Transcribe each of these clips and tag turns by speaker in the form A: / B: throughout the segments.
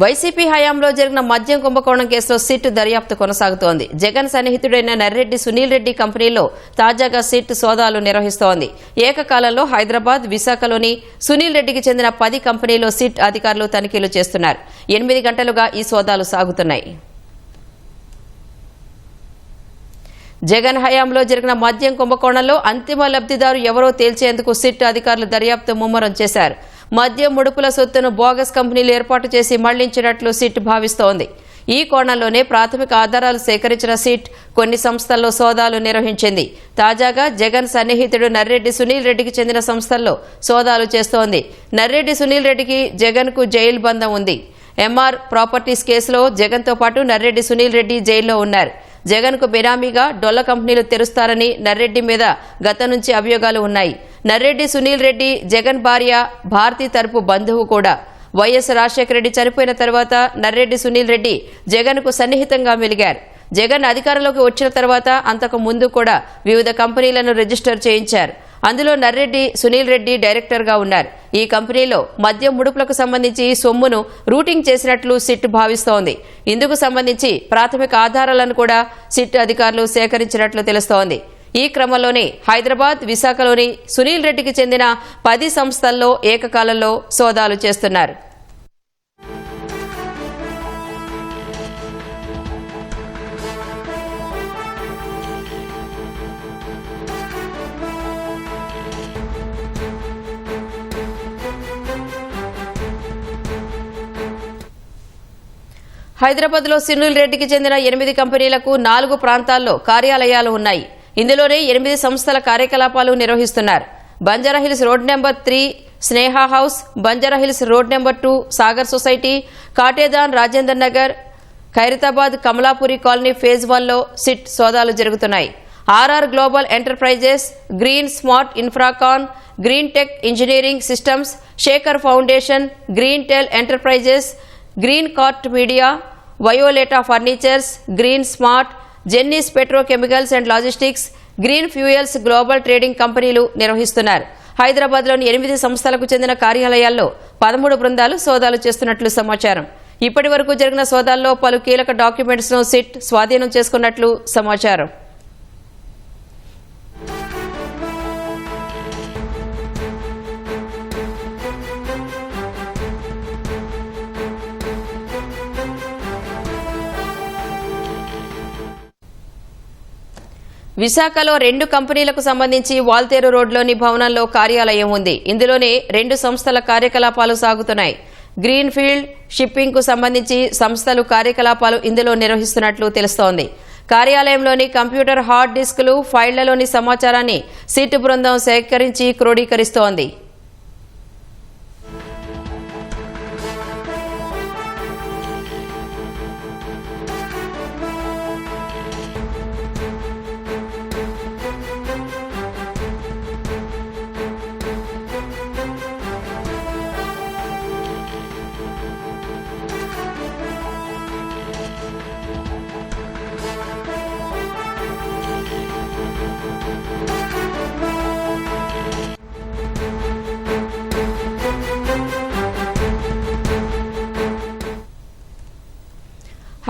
A: YCP హయాంలో జరిగిన మద్యం కుంభకోణం కేసులో సిట్ దర్యాప్తు కొనసాగుతోంది. జగన్ సన్నిహితుడైన నర్రెడ్డి సునీల్ రెడ్డి కంపెనీలో తాజాగా సిట్ సోదాలు నిర్వహిస్తోంది. ఏకకాలంలో హైదరాబాద్ విశాఖలోని సునీల్ రెడ్డికి చెందిన పది కంపెనీలో సిట్ అధికారులు తనిఖీలు చేస్తున్నారు. ఎనిమిది గంటలుగా ఈ సోదాలు సాగుతున్నాయి. జగన్ హయాంలో జరిగిన మద్యం కుంభకోణంలో అంతిమ లబ్ధిదారు ఎవరో తేల్చేందుకు సిట్ అధికారులు దర్యాప్తు ముమ్మరం చేశారు. మద్యం ముడుపుల సొత్తును బోగస్ కంపెనీలు ఏర్పాటు చేసి మళ్ళించినట్లు సిట్ భావిస్తోంది. ఈ కోణంలోనే ప్రాథమిక ఆధారాలు సేకరించిన సిట్ కొన్ని సంస్థల్లో సోదాలు నిర్వహించింది. తాజాగా జగన్ సన్నిహితుడు నర్రెడ్డి సునీల్ రెడ్డికి చెందిన సంస్థల్లో సోదాలు చేస్తోంది. నర్రెడ్డి సునీల్ రెడ్డికి జగన్కు జైలు బంధం ఉంది. ఎంఆర్ ప్రాపర్టీస్ కేసులో జగన్తో పాటు నర్రెడ్డి సునీల్ రెడ్డి జైల్లో ఉన్నారు. జగన్కు బెనామీగా డొల్ల కంపెనీలు తెరుస్తారని నర్రెడ్డి మీద గత నుంచి అభియోగాలు ఉన్నాయి. నర్రెడ్డి సునీల్ రెడ్డి జగన్ భార్య భారతి తరపు బంధువు కూడా. వైఎస్ రాజశేఖర రెడ్డి చనిపోయిన తర్వాత నర్రెడ్డి సునీల్ రెడ్డి జగన్కు సన్నిహితంగా మెలిగారు. జగన్ అధికారంలోకి వచ్చిన తర్వాత అంతకు ముందు కూడా వివిధ కంపెనీలను రిజిస్టర్ చేయించారు. అందులో నర్రెడ్డి సునీల్ రెడ్డి డైరెక్టర్గా ఉన్నారు. ఈ కంపెనీలో మద్యం ముడుపులకు సంబంధించి సొమ్మును రూటింగ్ చేసినట్లు సిట్ భావిస్తోంది. ఇందుకు సంబంధించి ప్రాథమిక ఆధారాలను కూడా సిట్ అధికారులు సేకరించినట్లు తెలుస్తోంది. ఈ క్రమంలోనే హైదరాబాద్ విశాఖలోని సునీల్ రెడ్డికి చెందిన పది సంస్థల్లో ఏకకాలంలో సోదాలు చేస్తున్నారు. హైదరాబాద్లో సునీల్ రెడ్డికి చెందిన ఎనిమిది కంపెనీలకు నాలుగు ప్రాంతాల్లో కార్యాలయాలు ఉన్నాయి. ఇందులోనే ఎనిమిది సంస్థల కార్యకలాపాలు నిర్వహిస్తున్నారు. Banjara Hills road number three Sneha house Banjara Hills road number two Sagar society Katedan Rajender Nagar Khairatabad Kamalapuri colony phase వన్లో సిట్ సోదాలు జరుగుతున్నాయి. R R global enterprises green smart Infracon green tech engineering systems Shekhar foundation green tel enterprises green cart media Violeta furnitures green smart జెన్నిస్ petrochemicals and logistics green fuels global trading కంపెనీలు నిర్వహిస్తున్నారు. హైదరాబాద్లోని ఎనిమిది సంస్థలకు చెందిన కార్యాలయాల్లో పదమూడు బృందాలు సోదాలు చేస్తున్నట్లు సమాచారం. ఇప్పటి వరకు జరిగిన సోదాల్లో పలు కీలక డాక్యుమెంట్స్ను సిట్ స్వాధీనం చేసుకున్నట్లు సమాచారం. విశాఖలో రెండు కంపెనీలకు సంబంధించి వాల్తేరు రోడ్లోని భవనంలో కార్యాలయం ఉంది. ఇందులోనే రెండు సంస్థల కార్యకలాపాలు సాగుతున్నాయి. గ్రీన్ ఫీల్డ్ షిప్పింగ్కు సంబంధించి సంస్థలు కార్యకలాపాలు ఇందులో నిర్వహిస్తున్నట్లు తెలుస్తోంది. కార్యాలయంలోని కంప్యూటర్ హార్డ్ డిస్కులు ఫైళ్ళలోని సమాచారాన్ని సిట్ బృందం సేకరించి క్రోడీకరిస్తోంది.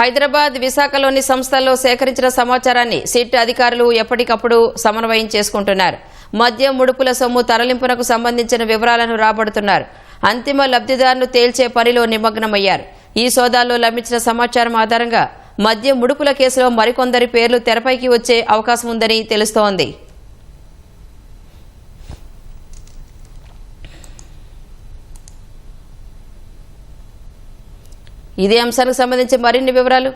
A: హైదరాబాద్ విశాఖలోని సంస్థల్లో సేకరించిన సమాచారాన్ని సిట్ అధికారులు ఎప్పటికప్పుడు సమన్వయం చేసుకుంటున్నారు. మద్యం ముడుపుల సొమ్ము తరలింపునకు సంబంధించిన వివరాలను రాబడుతున్నారు. అంతిమ లబ్ధిదారును తేల్చే పనిలో నిమగ్నమయ్యారు. ఈ సోదాల్లో లభించిన సమాచారం ఆధారంగా మద్యం ముడుపుల కేసులో మరికొందరి పేర్లు తెరపైకి వచ్చే అవకాశం ఉందని తెలుస్తోంది. ఇదే అంశానికి సంబంధించి మరిన్ని వివరాలు